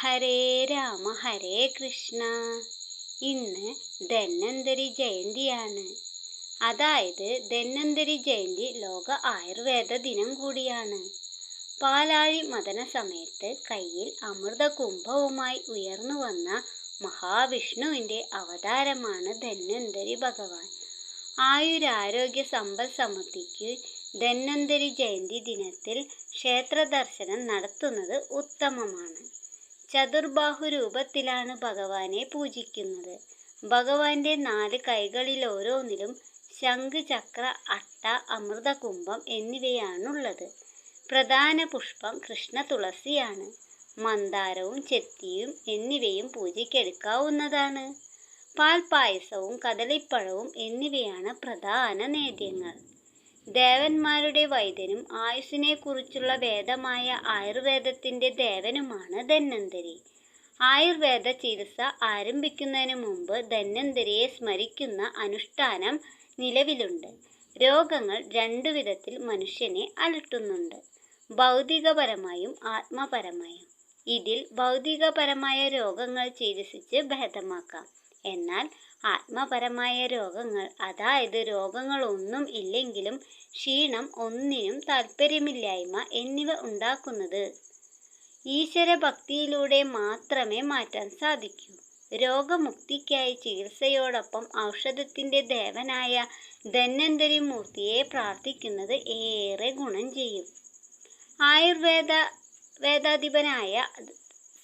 ഹരേ രാമ ഹരേ കൃഷ്ണ. ഇന്ന് ധന്വന്തരി ജയന്തിയാണ്. അതായത് ധന്വന്തരി ജയന്തി ലോക ആയുർവേദ ദിനം കൂടിയാണ്. പാലാഴി മദന സമയത്ത് കയ്യിൽ അമൃത കുംഭവുമായി ഉയർന്നു വന്ന മഹാവിഷ്ണുവിന്റെ അവതാരമാണ് ധന്വന്തരി ഭഗവാൻ. ആയുരാരോഗ്യ സമ്പൽ സമൃദ്ധിക്ക് ധന്വന്തരി ജയന്തി ദിനത്തിൽ ക്ഷേത്ര ദർശനം നടത്തുന്നത് ഉത്തമമാണ്. ചതുർബാഹു രൂപത്തിലാണ് ഭഗവാനെ പൂജിക്കുന്നത്. ഭഗവാന്റെ നാല് കൈകളിൽ ഓരോന്നിലും ശംഖ് ചക്ര അട്ട അമൃതകുംഭം എന്നിവയാണുള്ളത്. പ്രധാന പുഷ്പം കൃഷ്ണ തുളസിയാണ്. മന്ദാരവും ചെത്തിയും എന്നിവയും പൂജയ്ക്കെടുക്കാവുന്നതാണ്. പാൽപ്പായസവും കദളിപ്പഴവും എന്നിവയാണ് പ്രധാന നേദ്യങ്ങൾ. ദേവന്മാരുടെ വൈദ്യനും ആയുസ്സിനെക്കുറിച്ചുള്ള വേദമായ ആയുർവേദത്തിന്റെ ദേവനുമാണ് ധന്വന്തരി. ആയുർവേദ ചികിത്സ ആരംഭിക്കുന്നതിന് മുമ്പ് ധന്വന്തരിയെ സ്മരിക്കുന്ന അനുഷ്ഠാനം നിലവിലുണ്ട്. രോഗങ്ങൾ രണ്ടു വിധത്തിൽ മനുഷ്യനെ അലട്ടുന്നുണ്ട്. ഭൗതികപരമായും ആത്മപരമായും. ഇതിൽ ഭൗതികപരമായ രോഗങ്ങൾ ചികിത്സിച്ച് ഭേദമാക്കാം. എന്നാൽ ആത്മപരമായ രോഗങ്ങൾ അതായത് രോഗങ്ങളൊന്നും ഇല്ലെങ്കിലും ക്ഷീണം ഒന്നിനും താല്പര്യമില്ലായ്മ എന്നിവ ഉണ്ടാക്കുന്നത് ഈശ്വരഭക്തിയിലൂടെ മാത്രമേ മാറ്റാൻ സാധിക്കൂ. രോഗമുക്തിക്കായി ചികിത്സയോടൊപ്പം ഔഷധത്തിന്റെ ദേവനായ ധന്വന്തരി മൂർത്തിയെ പ്രാർത്ഥിക്കുന്നത് ഏറെ ഗുണം ചെയ്യും. ആയുർവേദ വേദാധിപനായ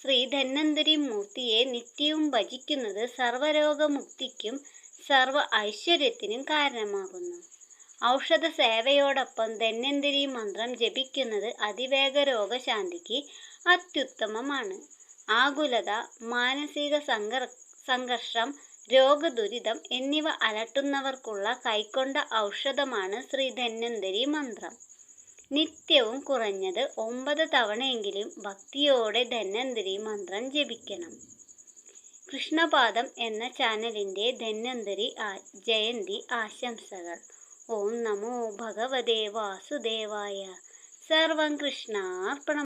ശ്രീ ധന്വന്തരി മൂർത്തിയെ നിത്യവും ഭജിക്കുന്നത് സർവരോഗമുക്തിക്കും സർവ ഐശ്വര്യത്തിനും കാരണമാകുന്നു. ഔഷധ സേവയോടൊപ്പം ധന്വന്തരി മന്ത്രം ജപിക്കുന്നത് അതിവേഗ രോഗശാന്തിക്ക് അത്യുത്തമമാണ്. ആകുലത മാനസിക സംഘർ സംഘർഷം രോഗദുരിതം എന്നിവ അലട്ടുന്നവർക്കുള്ള കൈക്കൊണ്ട ഔഷധമാണ് ശ്രീ ധന്വന്തരി മന്ത്രം. നിത്യവും കുറഞ്ഞത് ഒമ്പത് തവണയെങ്കിലും ഭക്തിയോടെ ധന്വന്തരി മന്ത്രം ജപിക്കണം. കൃഷ്ണപാദം എന്ന ചാനലിന്റെ ധന്വന്തരി ജയന്തി ആശംസകൾ. ഓം നമോ ഭഗവതേ വാസുദേവായ. സർവം കൃഷ്ണാർപ്പണം